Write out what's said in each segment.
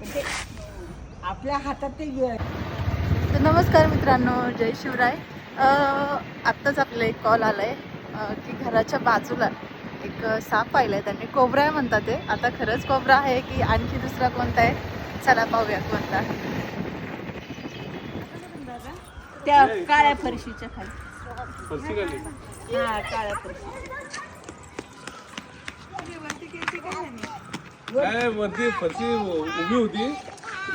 ते आपल्या हातात ते तर नमस्कार मित्रांनो जय शिवराय. आत्ताच आपल्याला एक कॉल आला आहे की घराच्या बाजूला एक साप पाहिलाय त्यांनी कोबरा आहे म्हणतात ते. आता खरंच कोबरा आहे की आणखी दुसरा कोणता आहे? चला पाहूया कोणता. त्या काळ्या फरशीच्या खाली. फरशी खाली हा काळ्या फरशी काय वरती फरशी उभी होती?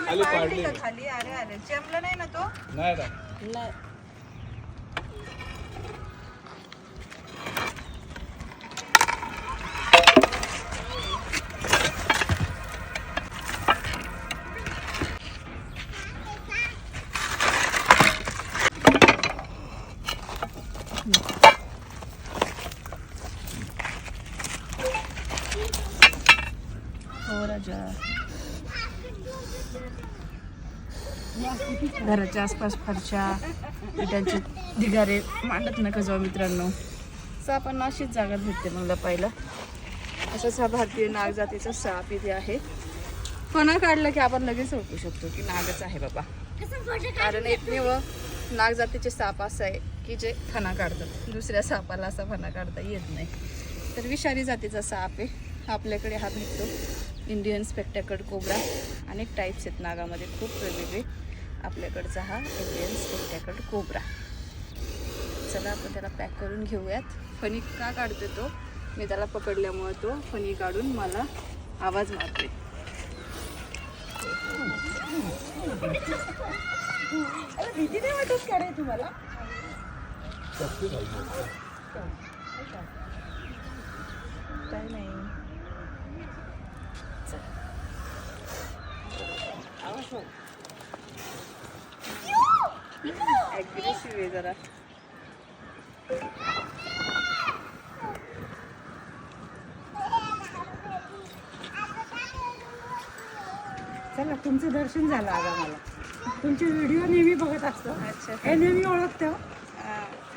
खाली पाडली. खाली? अरे अरे. चेमला नाही ना तो? नाही ना. राजा. घराच्या आसपास फरशा विटांचे ढिगारे मांडत नका जाऊ मित्रांनो. सापांना अशीच जागा भेटते मला पहिलं. असाच हा भारतीय नाग जातीचा साप इथे आहे. फणा काढलं की आपण लगेच ओळखू शकतो की नागच आहे बाबा. कारण एकमेव नाग जातीचे साप असं आहे की जे फणा काढतात. दुसऱ्या सापाला असा फणा काढता येत नाही. तर विषारी जातीचा साप आहे. आपल्याकडे हा भेटतो. इंडियन स्पेक्टॅकड कोबरा अनेक टाईप्स आहेत नागामध्ये. खूप वेगवेगळे आपल्याकडचा हा इंडियन स्पेक्टॅकड कोबरा चला आपण त्याला पॅक करून घेऊयात. फणी का काढतो तो? मी त्याला पकडल्यामुळे तो फणी काढून मला आवाज मारते अरे भीती नाही वाटत का रे तुम्हाला? काय नाही. ॲग्रेसिव्ह आहे जरा. चला तुमचं दर्शन झालं आज आम्हाला. तुमचे व्हिडिओ नेहमी बघत असतो. अच्छा. हे नेहमी ओळखतो.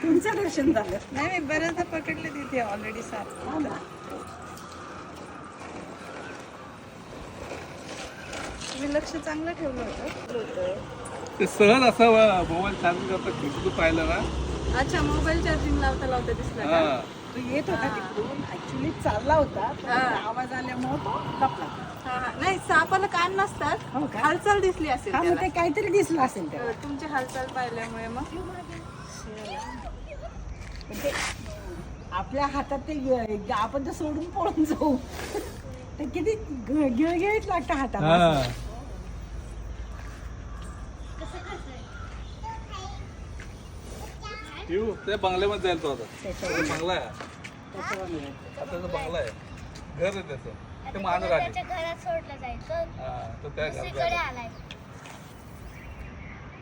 तुमचं दर्शन झालं. नाही मी बऱ्याचदा पकडले तिथे ऑलरेडी साप तुम्ही लक्ष चांगलं ठेवलं होतं. होतं ते सहज असा मोबाईल चार्जिंग करता खिचू पाहिलं ना. अच्छा मोबाईल चार्जिंग लावता लावता दिसला का? हा. तो येत होता तिकडून. ऍक्च्युली चालला होता पण. आवाज आल्यामुळे तो लपला हा, हा. नाही सापाला कान नसतात. हो का? हालचाल दिसली असेल हा मग त्याला. ते काहीतरी दिसलं असेल त्याला. हो, तुमची हालचाल पाहिल्यामुळे मग. पण ते आपल्या हातात ते गे- आपण तर सोडून पळून जाऊ. ते किती ग- गिळगिळीत लागतं हाताला हा. येऊ. त्या बंगल्यामध्ये जाईल तो आता. बंगला आहे. आता बंगला आहे. घर आहे त्याचं. ते मान राहिले त्याच्या घरात सोडलं जायचं हा तो त्या घरात दुसरीकडे जायला. आलाय.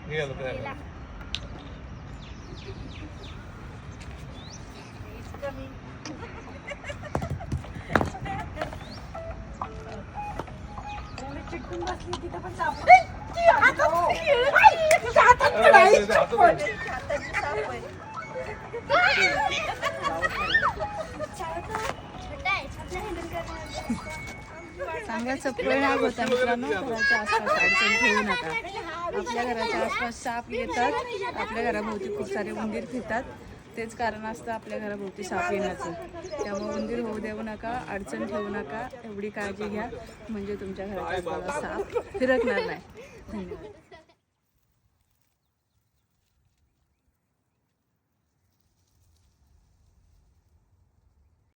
गेलं त्या गेला. घरात. चांगला चपळ नाग होता मित्रांनो. घराच्या आसपास अडचण ठेवू नका. आपल्या घराच्या आसपास साप येतात. आपल्या घराभोवती खूप सारे उंदीर फिरतात. तेच कारण असतं आपल्या घराभोवती साप येण्याचं. त्यामुळे उंदीर होऊ देऊ नका अडचण ठेवू नका एवढी काळजी घ्या. म्हणजे तुमच्या घरात साप फिरकणार नाही. धन्यवाद.